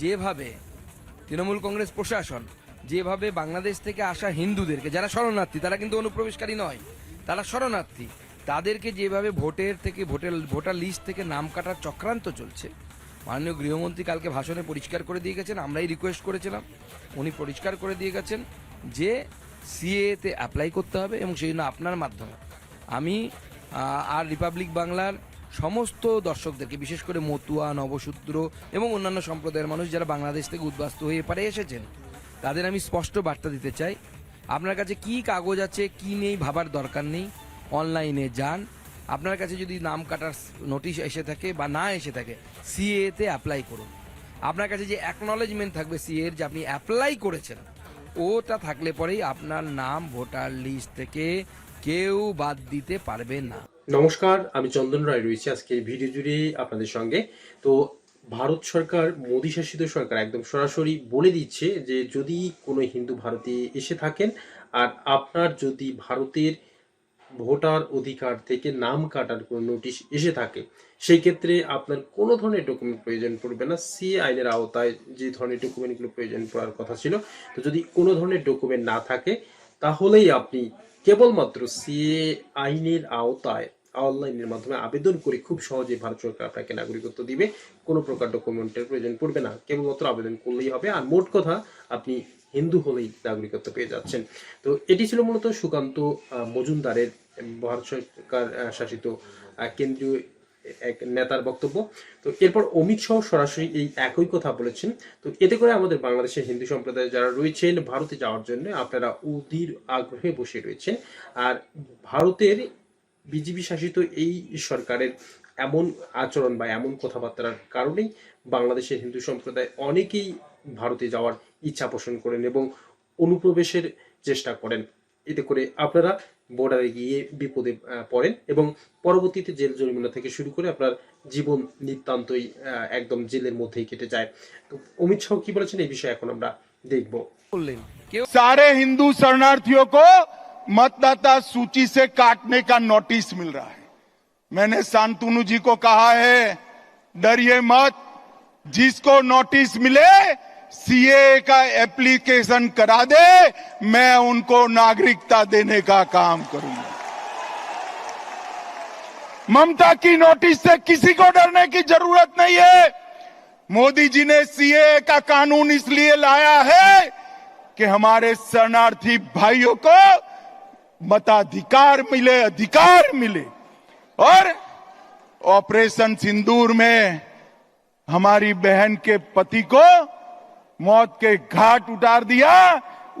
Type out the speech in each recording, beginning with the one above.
যেভাবে তৃণমূল কংগ্রেস প্রশাসন, যেভাবে বাংলাদেশ থেকে আসা হিন্দুদেরকে, যারা শরণার্থী, তারা কিন্তু অনুপ্রবেশকারী নয়, তারা শরণার্থী, তাদেরকে যেভাবে ভোটের থেকে, ভোটের, ভোটার লিস্ট থেকে নাম কাটার চক্রান্ত চলছে, মাননীয় গৃহমন্ত্রী কালকে ভাষণে পরিষ্কার করে দিয়ে গেছেন, আমরাই রিকোয়েস্ট করেছিলাম, উনি পরিষ্কার করে দিয়ে গেছেন যে সিএতে অ্যাপ্লাই করতে হবে এবং সেই জন্য আপনার মাধ্যমে। আমি আর রিপাবলিক বাংলার সমস্ত দর্শকদেরকে, বিশেষ করে মতুয়া, নবসূত্র এবং অন্যান্য সম্প্রদায়ের মানুষ যারা বাংলাদেশ থেকে উদ্বাস্ত হয়ে এপারে এসেছেন, তাদের আমি স্পষ্ট বার্তা দিতে চাই। আপনার কাছে কি কাগজ আছে, কি নেই ভাবার দরকার নেই, অনলাইনে যান। আপনার কাছে যদি নাম কাটার নোটিশ এসে থাকে বা না এসে থাকে সিএতে অ্যাপ্লাই করুন। আপনার কাছে যে অ্যাকনলেজমেন্ট থাকবে সিএ এর যে আপনি অ্যাপ্লাই করেছেন, ওটা থাকলে পরেই আপনার নাম, ভোটার লিস্ট থেকে কেউ বাদ দিতে পারবে না। নমস্কার, আমি চন্দন রায় রয়েছি আজকে ভিডিও জুড়ে আপনাদের সঙ্গে। তো ভারত সরকার, মোদী শাসিত সরকার একদম সরাসরি বলে দিচ্ছে যে যদি কোনো হিন্দু ভারতে এসে থাকেন, আর আপনার যদি ভারতের ভোটার অধিকার থেকে নাম কাটার কোনো নোটিশ এসে থাকে, সেই ক্ষেত্রে আপনার কোনো ধরনের ডকুমেন্ট প্রয়োজন পড়বে না। সি আইনের আওতায় যে ধরনের ডকুমেন্টগুলো প্রয়োজন পড়ার কথা ছিল, তো যদি কোনো ধরনের ডকুমেন্ট না থাকে, তাহলেই আপনি কেবলমাত্র সিএ আইনের আওতায় অনলাইনের মাধ্যমে আবেদন করে খুব সহজে ভারত সরকার আপনাকে নাগরিকত্ব দিবে। কোনো প্রকার ডকুমেন্টের প্রয়োজন পড়বে না। কেবলমাত্র আবেদন করলেই হবে। আর মোট কথা, আপনি হিন্দু হলেই নাগরিকত্ব পেয়ে যাচ্ছেন। তো এটি ছিল মূলত সুকান্ত মজুমদারের ভারত সরকার শাসিত কেন্দ্রীয় এক নেতার বক্তব্য। তো এরপর অমিত শাহ সরাসরি এই একই কথা বলেছেন। তো এতে করে আমাদের বাংলাদেশের হিন্দু সম্প্রদায় যারা রয়েছেন, ভারতে যাওয়ার জন্য আপনারা উদির আগ্রহে বসে রয়েছেন। আর ভারতের বিজেপি শাসিত এই সরকারের এমন আচরণ বা এমন কথাবার্তার কারণেই বাংলাদেশের হিন্দু সম্প্রদায় অনেকেই ভারতে যাওয়ার ইচ্ছা পোষণ করেন এবং অনুপ্রবেশের চেষ্টা করেন। এতে করে আপনারা বর্ডারে গিয়ে বিপদে পড়েন এবং পরবর্তীতে জেল জরিমানা থেকে শুরু করে আপনার জীবন নিতান্তই একদম জেলের মধ্যেই কেটে যায়। তো অমিত শাহ কি বলেছেন? এই বিষয়ে এখন আমরা দেখব। বললেন সারে হিন্দু শরণার্থীও मतदाता सूची से काटने का नोटिस मिल रहा है। मैंने शांतनु जी को कहा है, डरिए मत, जिसको नोटिस मिले, सीए का एप्लीकेशन करा दे, मैं उनको नागरिकता देने का काम करूँगा। ममता की नोटिस से किसी को डरने की ज़रूरत नहीं है। मोदी जी ने सीए का कानून इसलिए लाया है कि हमारे शरणार्थी भाइयों को मताधिकार मिले अधिकार मिले और ऑपरेशन सिंदूर में हमारी बहन के पति को मौत के घाट उतार दिया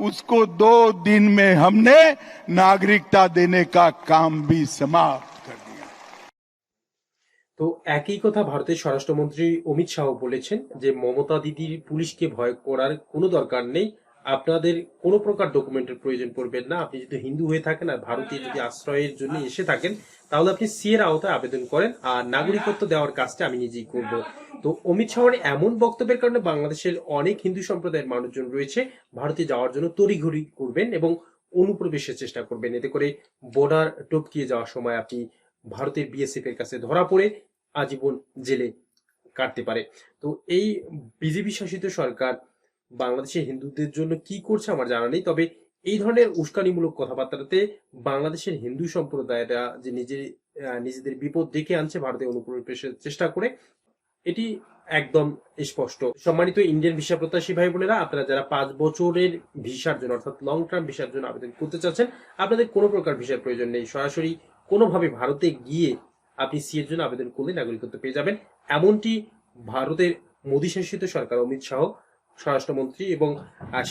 उसको दो दिन में हमने नागरिकता देने का काम भी समाप्त कर दिया তো একই কথা ভারতের স্বরাষ্ট্রমন্ত্রী অমিত শাহ বলেছেন যে মমতা দিদির পুলিশকে ভয় করার কোনো দরকার নেই আপনাদের কোনো প্রকার ডকুমেন্টের প্রয়োজন পড়বে না। আপনি যদি হিন্দু হয়ে থাকেন আর ভারতে যদি আশ্রয়ের জন্য এসে থাকেন, তাহলে আপনি সি এর আওতায় আবেদন করেন আর নাগরিকত্ব দেওয়ার কাজটা আমি নিজেই করব। তো অমিত শাহর এমন বক্তব্যের কারণে বাংলাদেশের অনেক হিন্দু সম্প্রদায়ের মানুষজন রয়েছে, ভারতে যাওয়ার জন্য তড়িঘড়ি করবেন এবং অনুপ্রবেশের চেষ্টা করবেন। এতে করে বর্ডার টপকিয়ে যাওয়ার সময় আপনি ভারতের বিএসএফ এর কাছে ধরা পড়ে আজীবন জেলে কাটতে পারে। তো এই বিজেপি শাসিত সরকার বাংলাদেশের হিন্দুদের জন্য কি করছে আমার জানা নেই, তবে এই ধরনের উস্কানিমূলক কথাবার্তাতে বাংলাদেশের হিন্দু সম্প্রদায়রা যে নিজে নিজেদের বিপদ ডেকে আনছে ভারতে অনুপ্রবেশের চেষ্টা করে, এটি একদম স্পষ্ট। সম্মানিত ইন্ডিয়ান ভিসা প্রত্যাশী ভাই বোনেরা, আপনারা যারা পাঁচ বছরের ভিসার জন্য, অর্থাৎ লং টার্ম ভিসার জন্য আবেদন করতে চাচ্ছেন, আপনাদের কোনো প্রকার ভিসার প্রয়োজন নেই। সরাসরি কোনোভাবে ভারতে গিয়ে আপনি সি এর জন্য আবেদন করলে নাগরিকত্ব পেয়ে যাবেন। এমনটি ভারতের মোদী শাসিত সরকার অমিত শাহ স্বরাষ্ট্রমন্ত্রী এবং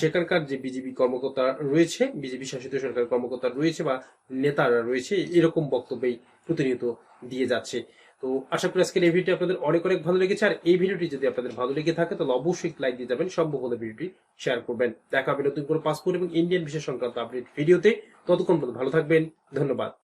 সেখানকার যে বিজেপি কর্মকর্তা রয়েছে, বিজেপি শাসিত সরকার কর্মকর্তা রয়েছে বা নেতারা রয়েছে, এরকম বক্তব্যই প্রতিনিয়ত দিয়ে যাচ্ছে। তো আশা করি আজকের এই ভিডিওটি আপনাদের অনেক অনেক ভালো লেগেছে। আর এই ভিডিওটি যদি আপনাদের ভালো লেগে থাকে, তাহলে অবশ্যই লাইক দিয়ে যাবেন সম্ভব হলে ভিডিওটি শেয়ার করবেন। দেখা হবে নতুন করে পাসপোর্ট এবং ইন্ডিয়ান ভিসা সংক্রান্ত আপডেট ভিডিওতে। ততক্ষণ ভালো থাকবেন, ধন্যবাদ।